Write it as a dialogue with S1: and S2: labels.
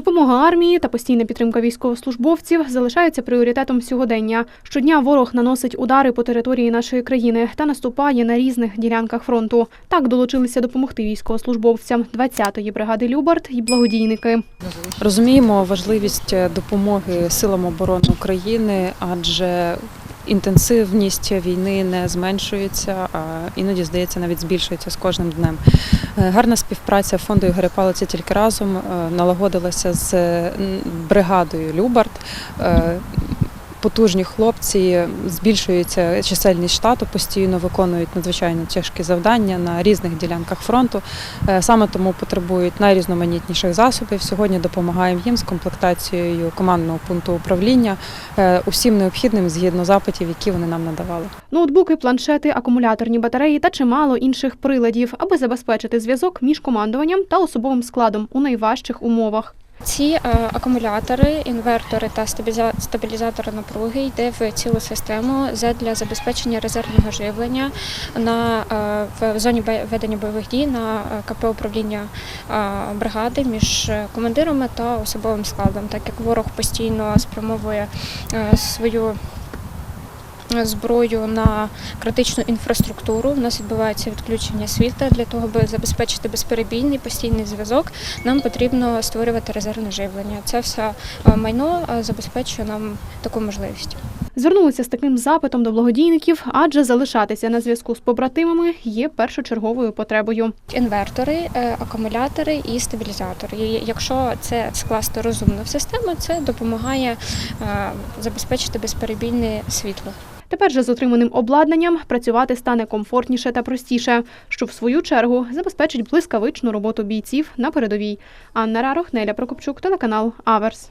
S1: Допомога армії та постійна підтримка військовослужбовців залишаються пріоритетом сьогодення. Щодня ворог наносить удари по території нашої країни та наступає на різних ділянках фронту. Так долучилися допомогти військовослужбовцям 20-ї бригади Любард і благодійники.
S2: Розуміємо важливість е, допомоги силам оборони України, адже інтенсивність війни не зменшується, а іноді здається навіть збільшується з кожним днем. Е, Гарна співпраця фонду Ігоря Палиці тільки разом е, налагодилася з бригадою Любард. Потужні хлопці збільшується чисельність штату, постійно виконують надзвичайно тяжкі завдання на різних ділянках фронту. Е, Саме тому потребують найрізноманітніших засобів. Сьогодні допомагаємо їм з комплектацією командного пункту управління е, усім необхідним згідно запитів, які вони нам надавали.
S1: Ноутбуки, планшети, акумуляторні батареї та чимало інших приладів, аби забезпечити зв'язок між командуванням та особовим складом у найважчих умовах.
S3: Ці е, акумулятори, інвертори та стабілізатори напруги йде в цілу систему для забезпечення резервного живлення на е, в зоні ведення бойових дій на е, КП управління бригади між командирами та особовим складом, так як ворог постійно спрямовує свою. Зброю на критичну інфраструктуру. У нас відбувається відключення світла для того, аби забезпечити безперебійний постійний зв'язок. Нам потрібно створювати резервне живлення. Це все е, майно е, забезпечує нам таку можливість.
S1: Звернулися з таким запитом до благодійників, адже залишатися на зв'язку з побратимами є першочерговою потребою.
S3: Інвертори, е, акумулятори і стабілізатори. І якщо це скласти розумно в систему, це допомагає забезпечити безперебійне світло.
S1: Тепер же з отриманим обладнанням працювати стане комфортніше та простіше, що в свою чергу забезпечить блискавичну роботу бійців на передовій. Анна Рарох, Неля Прокопчук, телеканал Аверс.